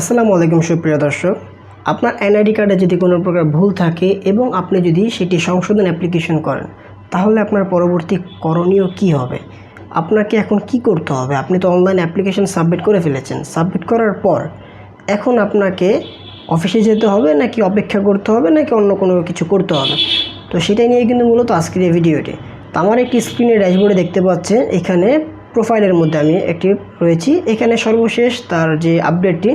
আসসালামু আলাইকুম, সুপ্রিয় দর্শক। আপনার এনআইডি কার্ডে যদি কোনো প্রকার ভুল থাকে এবং আপনি যদি সেটি সংশোধন অ্যাপ্লিকেশন করেন, তাহলে আপনার পরবর্তী করণীয় কি হবে? আপনাকে এখন কি করতে হবে? আপনি তো অনলাইন অ্যাপ্লিকেশন সাবমিট করে ফেলেছেন। সাবমিট করার পর এখন আপনাকে অফিসে যেতে হবে নাকি অপেক্ষা করতে হবে নাকি অন্য কোনো কিছু করতে হবে? তো সেটাই নিয়ে কিন্তু মূলত আজকের এই ভিডিওটি। তো আমার একটি স্ক্রিনে ড্যাশবোর্ডে দেখতে পাচ্ছেন, এখানে প্রোফাইলের মধ্যে আমি একটি রয়েছি। এখানে সর্বশেষ তার যে আপডেটটি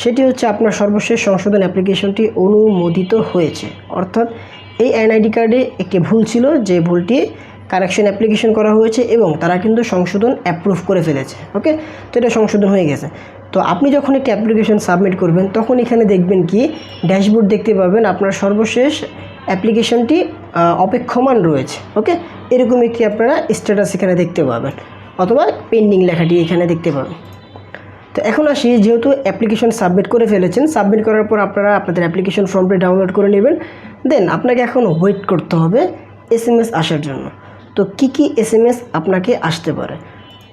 সেটি হচ্ছে আপনার সর্বশেষ সংশোধন অ্যাপ্লিকেশনটি অনুমোদিত হয়েছে। অর্থাৎ এই এনআইডি কার্ডে একটি ভুল ছিল, যে ভুলটি কারেকশন অ্যাপ্লিকেশন করা হয়েছে এবং তারা কিন্তু সংশোধন অ্যাপ্রুভ করে ফেলেছে। ওকে তো এটা সংশোধন হয়ে গেছে। তো আপনি যখন একটি অ্যাপ্লিকেশন সাবমিট করবেন, তখন এখানে দেখবেন কি? ড্যাশবোর্ড দেখতে পাবেন আপনার সর্বশেষ অ্যাপ্লিকেশনটি অপেক্ষমান রয়েছে। ওকে এরকম একটি আপনারা স্ট্যাটাস এখানে দেখতে পাবেন। অথবা পেন্ডিং লেখাটি এখানে দেখতে পাবেন। তো এখন আসি, যেহেতু অ্যাপ্লিকেশন সাবমিট করে ফেলেছেন সাবমিট করার পর আপনারা আপনাদের অ্যাপ্লিকেশন ফর্মটি ডাউনলোড করে নেবেন। দেন আপনাকে এখন ওয়েট করতে হবে এস এম এস আসার জন্য। তো কি কি এস এম এস আপনাকে আসতে পারে?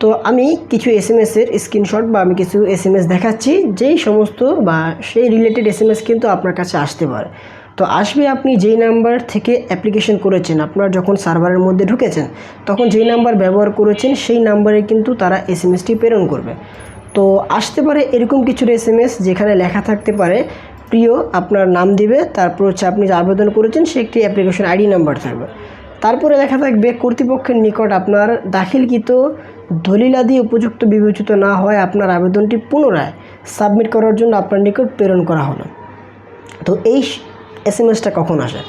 তো আমি কিছু এস এম এসের স্ক্রিনশট বা আমি কিছু এস এম এস দেখাচ্ছি, যেই সমস্ত বা সেই রিলেটেড এস এম এস কিন্তু আপনার কাছে আসতে পারে। তো আসবে আপনি যেই নাম্বার থেকে অ্যাপ্লিকেশন করেছেন, আপনার যখন সার্ভারের মধ্যে ঢুকেছেন, তখন যেই নাম্বার ব্যবহার করেছেন, সেই নাম্বারে কিন্তু তারা এস এম এসটি প্রেরণ করবে। তো আসতে পারে এরকম কিছু এস এম এস যেখানে লেখা থাকতে পারে, প্রিয় আপনার নাম দিবে, তারপর হচ্ছে আপনি যে আবেদন করেছেন, সে একটি অ্যাপ্লিকেশন আইডি নাম্বার থাকবে। তারপরে লেখা থাকবে, কর্তৃপক্ষের নিকট আপনার দাখিলকৃত দলিলাদি উপযুক্ত বিবেচিত না হয় আপনার আবেদনটি পুনরায় সাবমিট করার জন্য আপনার নিকট প্রেরণ করা হলো। তো এই এস এম এসটা কখন আসে?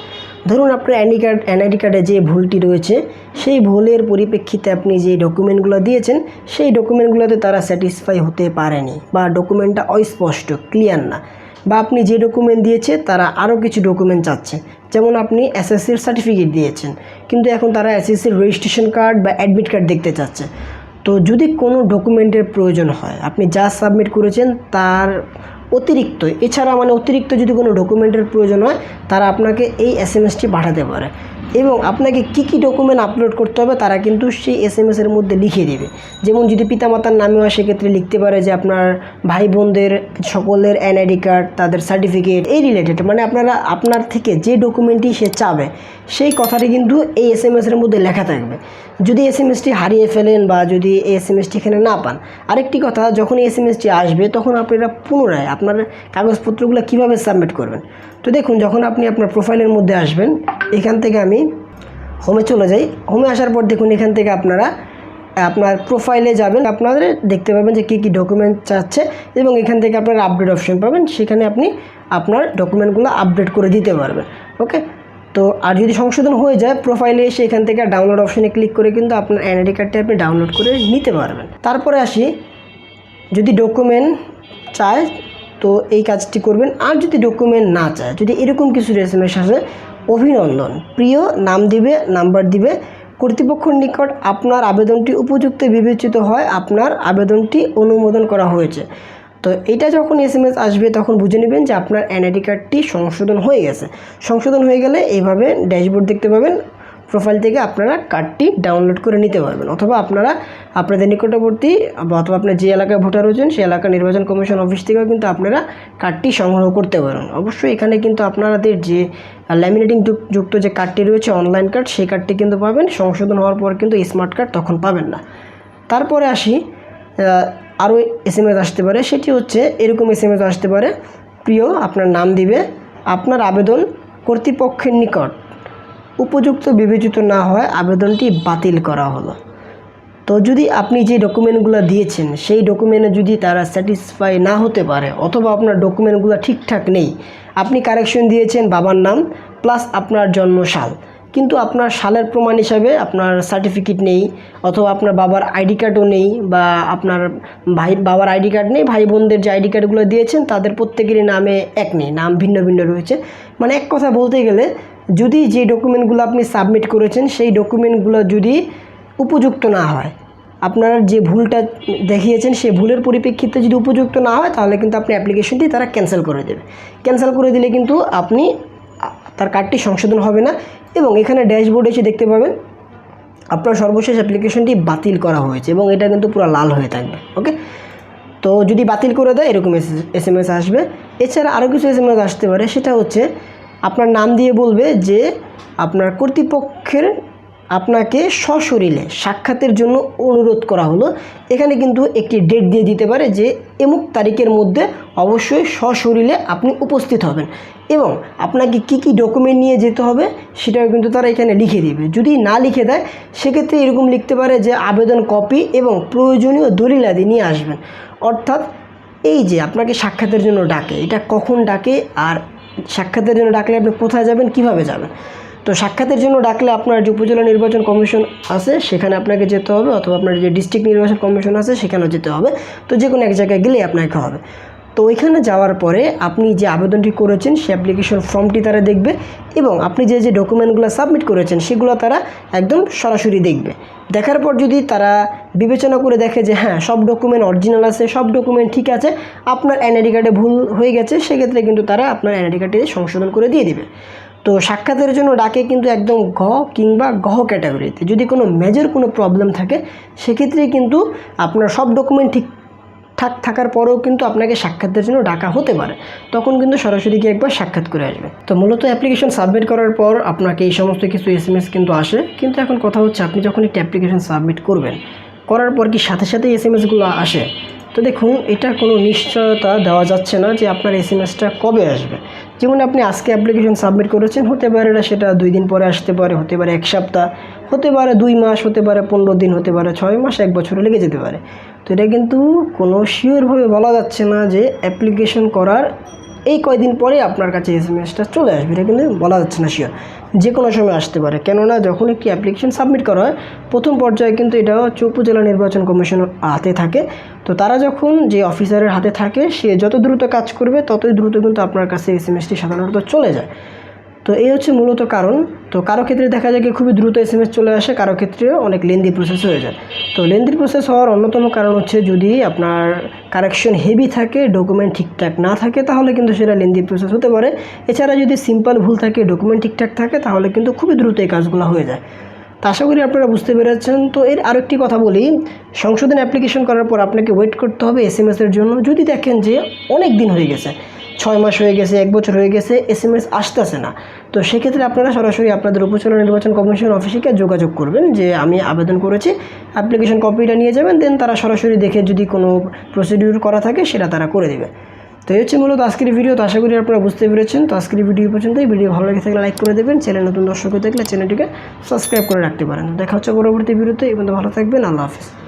ধরুন আপনার অ্যানি কার্ড এনআইডি কার্ডে যে ভুলটি রয়েছে, সেই ভুলের পরিপ্রেক্ষিতে আপনি যে ডকুমেন্টগুলো দিয়েছেন, সেই ডকুমেন্টগুলোতে তারা স্যাটিসফাই হতে পারেনি বা ডকুমেন্টটা অস্পষ্ট ক্লিয়ার না। বা আপনি যে ডকুমেন্ট দিয়েছে, তারা আরও কিছু ডকুমেন্ট চাচ্ছে। যেমন আপনি এসএসসির সার্টিফিকেট দিয়েছেন, কিন্তু এখন তারা এসএসসির রেজিস্ট্রেশন কার্ড বা অ্যাডমিট কার্ড দেখতে চাচ্ছে। তো যদি কোনো ডকুমেন্টের প্রয়োজন হয়, আপনি যা সাবমিট করেছেন, তার অতিরিক্ত। এছাড়া মানে অতিরিক্ত যদি কোনো ডকুমেন্টের প্রয়োজন হয়, তারা আপনাকে এই এস এম এসটি পাঠাতে পারে। এবং আপনাকে কি কি ডকুমেন্ট আপলোড করতে হবে তারা কিন্তু সেই এস এম এসের মধ্যে লিখে দেবে। যেমন যদি পিতামাতার নামে হয়, সেক্ষেত্রে লিখতে পারে যে আপনার ভাই বোনদের সকলের এনআইডি কার্ড তাদের সার্টিফিকেট এই রিলেটেড মানে আপনারা, আপনার থেকে যে ডকুমেন্টটি সে চাবে, সেই কথাটি কিন্তু এই এস এম এসের মধ্যে লেখা থাকবে। যদি এস এম এসটি হারিয়ে ফেলেন বা যদি এই এস এম এসটি এখানে না পান, আরেকটি কথা, যখন এই এস এম এসটি আসবে, তখন আপনারা পুনরায় আপনার কাগজপত্রগুলো কীভাবে সাবমিট করবেন? তো দেখুন, যখন আপনি আপনার প্রোফাইলের মধ্যে আসবেন, এখান থেকে আমি হোমে চলে যাই। হোমে আসার পর দেখুন, এখান থেকে আপনারা, আপনার প্রোফাইলে যাবেন। আপনাদের দেখতে পাবেন যে কী কী ডকুমেন্ট চাচ্ছে এবং এখান থেকে আপনারা আপডেট অপশন পাবেন। সেখানে আপনি আপনার ডকুমেন্টগুলো আপডেট করে দিতে পারবেন। ওকে তো আর যদি সংশোধন হয়ে যায় প্রোফাইলে এসে এখান থেকে ডাউনলোড অপশনে ক্লিক করে কিন্তু আপনার এনআইডি কার্ডটি আপনি ডাউনলোড করে নিতে পারবেন। তারপরে আসি, যদি ডকুমেন্ট চায় তো এই কাজটি করবেন। আর যদি ডকুমেন্ট না চায়, যদি এরকম কিছু রেসমেস আসে, অভিনন্দন। প্রিয়, নাম দিবে নাম্বার দিবে। কর্তৃপক্ষের নিকট আপনার আবেদনটি উপযুক্ত বিবেচিত হয়, আপনার আবেদনটি অনুমোদন করা হয়েছে। তো এটা যখন এস আসবে, তখন বুঝে নেবেন যে আপনার এনআইডি কার্ডটি সংশোধন হয়ে গেছে। সংশোধন হয়ে গেলে এইভাবে ড্যাশবোর্ড দেখতে পাবেন। প্রোফাইল থেকে আপনারা কার্ডটি ডাউনলোড করে নিতে পারবেন। অথবা আপনারা আপনাদের নিকটবর্তী অথবা আপনার যে এলাকায় ভোটার রয়েছেন, সেই এলাকা নির্বাচন কমিশন অফিস থেকেও কিন্তু আপনারা কার্ডটি সংগ্রহ করতে পারেন। অবশ্যই এখানে কিন্তু আপনাদের যে ল্যামিনেটিং যুক্ত যে কার্ডটি রয়েছে অনলাইন কার্ড সেই কার্ডটি কিন্তু পাবেন। সংশোধন হওয়ার পর কিন্তু স্মার্ট কার্ড তখন পাবেন না। তারপরে আসি আরও এস এম এস আসতে পারে। সেটি হচ্ছে, এরকম এস এম এস আসতে পারে। প্রিয়, আপনার নাম দিবে। আপনার আবেদন কর্তৃপক্ষের নিকট। উপযুক্ত বিবেচিত না হয় আবেদনটি বাতিল করা হলো। তো যদি আপনি যে ডকুমেন্টগুলো দিয়েছেন, সেই ডকুমেন্টে যদি তারা স্যাটিসফাই না হতে পারে, অথবা আপনার ডকুমেন্টগুলো ঠিকঠাক নেই, আপনি কারেকশন দিয়েছেন বাবার নাম প্লাস আপনার জন্মসাল। কিন্তু আপনার সালের প্রমাণ হিসাবে আপনার সার্টিফিকেট নেই, অথবা আপনার বাবার আইডি কার্ডও নেই, বা আপনার ভাই, বাবার আইডি কার্ড নেই ভাই বোনদের যে আইডি কার্ডগুলো দিয়েছেন, তাদের প্রত্যেকেরই নামে এক নেই, নাম ভিন্ন ভিন্ন রয়েছে। মানে এক কথা বলতে গেলে যদি যে ডকুমেন্টগুলো আপনি সাবমিট করেছেন, সেই ডকুমেন্টগুলো যদি উপযুক্ত না হয়, আপনার যে ভুলটা দেখিয়েছেন, সেই ভুলের পরিপ্রেক্ষিতে যদি উপযুক্ত না হয়, তাহলে কিন্তু আপনি অ্যাপ্লিকেশনটি তারা ক্যান্সেল করে দেবে। ক্যান্সেল করে দিলে কিন্তু আপনি, তার কার্ডটি সংশোধন হবে না এবং এখানে ড্যাশবোর্ডে এসে দেখতে পাবেন, আপনার সর্বশেষ অ্যাপ্লিকেশনটি বাতিল করা হয়েছে এবং এটা কিন্তু পুরো লাল হয়ে থাকবে ওকে তো যদি বাতিল করে দেয়, এরকম এস এম এস আসবে। এছাড়া আরও কিছু এস এম এস আসতে পারে, সেটা হচ্ছে আপনার নাম দিয়ে বলবে যে আপনার কর্তৃপক্ষের আপনাকে সশরীরে সাক্ষাতের জন্য অনুরোধ করা হলো। এখানে কিন্তু একটি ডেট দিয়ে দিতে পারে যে এমুক তারিখের মধ্যে অবশ্যই সশরীরে আপনি উপস্থিত হবেন এবং আপনাকে কি কি ডকুমেন্ট নিয়ে যেতে হবে সেটাও কিন্তু তারা এখানে লিখে দেবে। যদি না লিখে দেয়, সেক্ষেত্রে এরকম লিখতে পারে যে আবেদন কপি এবং প্রয়োজনীয় দলিলাদি নিয়ে আসবেন। অর্থাৎ এই যে আপনাকে সাক্ষাতের জন্য ডাকে, এটা কখন ডাকে আর সাক্ষাতের জন্য ডাকলে আপনি কোথায় যাবেন, কীভাবে যাবেন? তো সাক্ষাতের জন্য ডাকলে আপনার যে উপজেলা নির্বাচন কমিশন আছে, সেখানে আপনাকে যেতে হবে, অথবা আপনার যে ডিস্ট্রিক্ট নির্বাচন কমিশন আছে, সেখানেও যেতে হবে। তো যে কোনো এক জায়গায় গেলেই আপনাকে হবে। তো ওইখানে যাওয়ার পরে আপনি যে আবেদনটি করেছেন সেই অ্যাপ্লিকেশন ফর্মটি তারা দেখবে এবং আপনি যে যে ডকুমেন্টগুলো সাবমিট করেছেন, সেগুলো তারা একদম সরাসরি দেখবে। দেখার পর যদি তারা বিবেচনা করে দেখে যে হ্যাঁ সব ডকুমেন্ট অরিজিনাল আছে, সব ডকুমেন্ট ঠিক আছে, আপনার এনআইডি কার্ডে ভুল হয়ে গেছে, সেক্ষেত্রে কিন্তু তারা আপনার এনআইডি কার্ডটি সংশোধন করে দিয়ে দেবে। তো সাক্ষাতের জন্য ডাকে কিন্তু একদম ঘ কিংবা গহ ক্যাটাগরিতে যদি কোনো মেজর কোনো প্রবলেম থাকে, সেক্ষেত্রে কিন্তু আপনার সব ডকুমেন্ট ঠিক ঠাক থাকার পরেও কিন্তু আপনাকে সাক্ষাতের জন্য ডাকা হতে পারে। তখন কিন্তু সরাসরি গিয়ে একবার সাক্ষাৎ করে আসবে। তো মূলত অ্যাপ্লিকেশন সাবমিট করার পর আপনাকে এই সমস্ত কিছু এস কিন্তু আসে। কিন্তু এখন কথা হচ্ছে, আপনি যখন একটি অ্যাপ্লিকেশন সাবমিট করবেন, করার পর কি সাথে সাথে এস এম এসগুলো আসে? তো দেখুন, এটা কোনো নিশ্চয়তা দেওয়া যাচ্ছে না যে আপনার এস কবে আসবে। যেমন আপনি আজকে অ্যাপ্লিকেশন সাবমিট করেছেন, হতে পারে না সেটা দুই দিন পরে আসতে পারে, হতে পারে এক সপ্তাহ, হতে পারে দুই মাস, হতে পারে পনেরো দিন, হতে পারে ছয় মাস, এক বছরে লেগে যেতে পারে। তো এটা কিন্তু কোনো শিওরভাবে বলা যাচ্ছে না যে অ্যাপ্লিকেশন করার এই কয়দিন পরে আপনার কাছে এস এম এসটা চলে আসবে, এটা কিন্তু বলা যাচ্ছে না শিওর যে কোনো সময় আসতে পারে। কেননা যখন একটি অ্যাপ্লিকেশন সাবমিট করা হয়, প্রথম পর্যায়ে কিন্তু এটা হচ্ছে উপজেলা নির্বাচন কমিশনের হাতে থাকে। তো তারা যখন যে অফিসারের হাতে থাকে, সে যত দ্রুত কাজ করবে, ততই দ্রুত কিন্তু আপনার কাছে এস এম এসটি সাধারণত চলে যায়। তো এই হচ্ছে মূলত কারণ। তো কারও ক্ষেত্রে দেখা যায় কি খুবই দ্রুত এস এম এস চলে আসে, কারও ক্ষেত্রে অনেক লেন্দি প্রসেস হয়ে যায়। তো লেন্দি প্রসেস হওয়ার অন্যতম কারণ হচ্ছে যদি আপনার কারেকশন হেভি থাকে ডকুমেন্ট ঠিকঠাক না থাকে, তাহলে কিন্তু সেটা লেন্দি প্রসেস হতে পারে। এছাড়া যদি সিম্পল ভুল থাকে ডকুমেন্ট ঠিকঠাক থাকে, তাহলে কিন্তু খুবই দ্রুত এই কাজগুলো হয়ে যায়। তো আশা করি আপনারা বুঝতে পেরেছেন। তো এর আরেকটি কথা বলি, সংশোধন অ্যাপ্লিকেশন করার পর আপনাকে ওয়েট করতে হবে এস এম এসের জন্য। যদি দেখেন যে অনেক দিন হয়ে গেছে, ছয় মাস হয়ে গেছে, এক বছর হয়ে গেছে এস এম এস আসতেছে না, তো সেক্ষেত্রে আপনারা সরাসরি আপনাদের উপজেলা নির্বাচন কমিশন অফিসে গিয়ে যোগাযোগ করবেন যে আমি আবেদন করেছি অ্যাপ্লিকেশন কপিটা নিয়ে যাবেন দেন তারা সরাসরি দেখে যদি কোনো প্রসিডিউর করা থাকে, সেটা তারা করে দেবে। তো এই হচ্ছে মূলত আজকের ভিডিও তো আশা করি আপনারা বুঝতে পেরেছেন। তো আজকের ভিডিও পর্যন্ত এই ভিডিও ভালো লেগে থাকলে লাইক করে দেবেন। চ্যানেল নতুন দর্শক হয়ে থাকলে চ্যানেলটিকে সাবস্ক্রাইব করে রাখতে পারেন। দেখা হচ্ছে পরবর্তী ভিডিওতে এই পর্যন্ত ভালো থাকবেন। আল্লাহ হাফিজ।